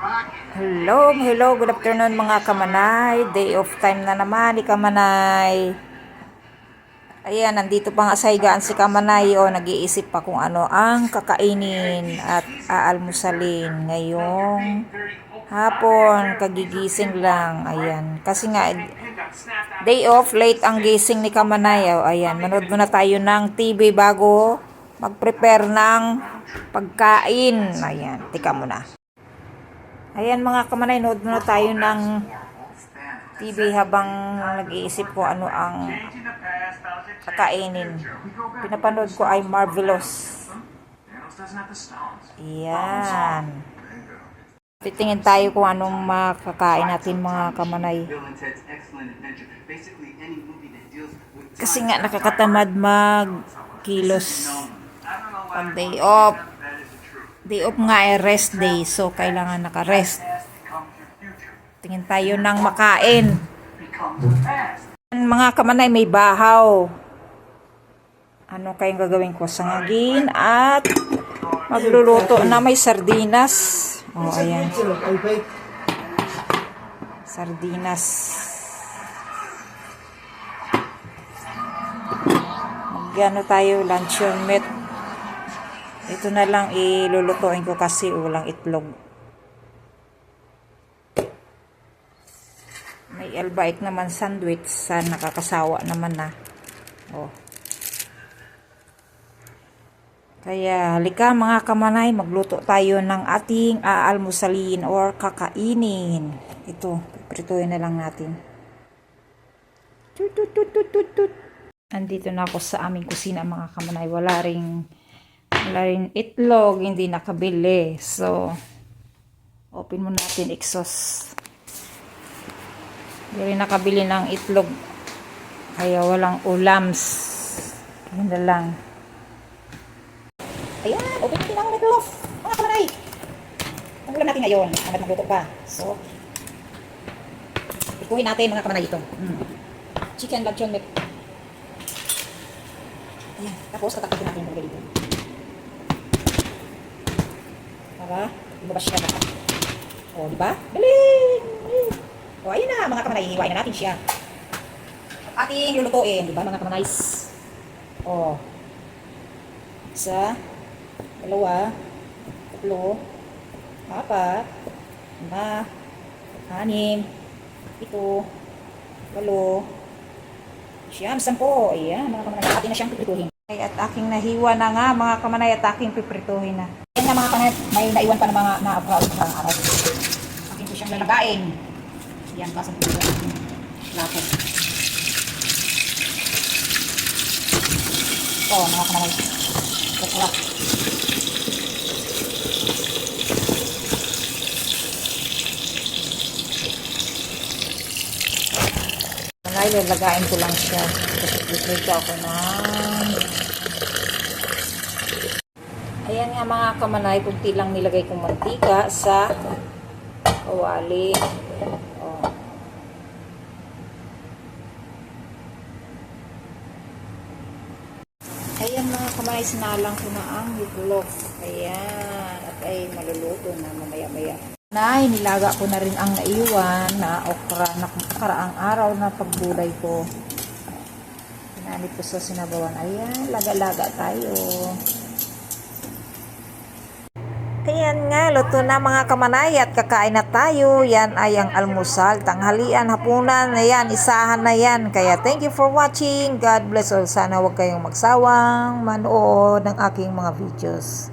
Hello, hello, good afternoon mga kamanay. Day of time na naman ni kamanay. Ayan, nandito pa nga sa higaan si kamanay. O, nag-iisip pa kung ano ang kakainin at aalmusalin ngayong hapon. Kagigising lang. Ayan, kasi nga day off, late ang gising ni kamanay. O, ayan, manood muna tayo ng TV bago mag-prepare ng pagkain. Ayan, tika muna. Ayan mga kamanay, nood muna tayo ng TV habang nag-iisip ko ano ang kakainin. Pinapanood ko ay Marvelous. Ayan. Titingin tayo kung anong makakain natin mga kamanay. Kasi nga nakakatamad mag-kilos pag day off. Day off nga ay rest day, so kailangan naka-rest. Tingin tayo ng makain. Mga kamanay, may bahaw. Ano kayong gagawin ko? Sangagin at magluluto na may sardinas. Oh, ayan. Sardinas. Magano tayo, luncheon meat. Ito na lang ilulutuin ko kasi walang itlog. May albaik naman sandwich sa nakakasawa naman na. Oh. Kaya halika mga kamanay, magluto tayo ng ating aalmusalin or kakainin. Ito, prituhin na lang natin. Tut, tut, tut, tut, tut. Andito na ako sa aming kusina mga kamanay. Wala ring, wala ring itlog, hindi nakabili. So, open mo natin exhaust. Hindi rin nakabili ng itlog. Kaya walang ulams. Na lang. Ayan, open natin ang nag-off. Mga kamanay. Ang ulam natin ngayon, hanggat magluto pa. So, ikuhin natin mga kamanay ito. Mm. Chicken lechon meat. Ayan, tapos tatapitin natin yung dito. Para, ibabas siya na. O, di ba? Galing! O, ayun na, mga kamanay, hiwain na natin siya. At ating lulutuin, di ba mga kamanay? O, isa, dalawa, tatlo, apat, lima, anim, ito, walo, siyam, sampo. Ayan, mga kamanay, atin na siyang piprituhin. At aking nahiwa na nga, mga kamanay, at aking piprituhin na. Ayan nga mga kamanay, may naiwan pa ng mga na-abroad sa araw. Akin ko siyang lalagain. Yan, kasang piprituhin. Lahat. Ito, mga kamanay. Ito, Malay, lalagain ko lang siya. Kasi prito ako ng... Ayan nga mga kamanay, kunti lang nilagay kong mantika sa kawali. Oh. Ayan mga kamanay, sinalang ko na ang itlog. Ayan, at ay maluluto na mamaya-maya. Nay, nilaga ko na rin ang naiwan na okra na karaang araw na paggulay ko. Pinanit ko sa sinabawan. Ayan, laga-laga tayo. Ayan nga, luto na mga kamanay at kakain na tayo. Yan ay ang almusal, tanghalian, hapunan. Ayan, isahan na yan. Kaya thank you for watching. God bless all. Sana huwag kayong magsawang manood ng aking mga videos.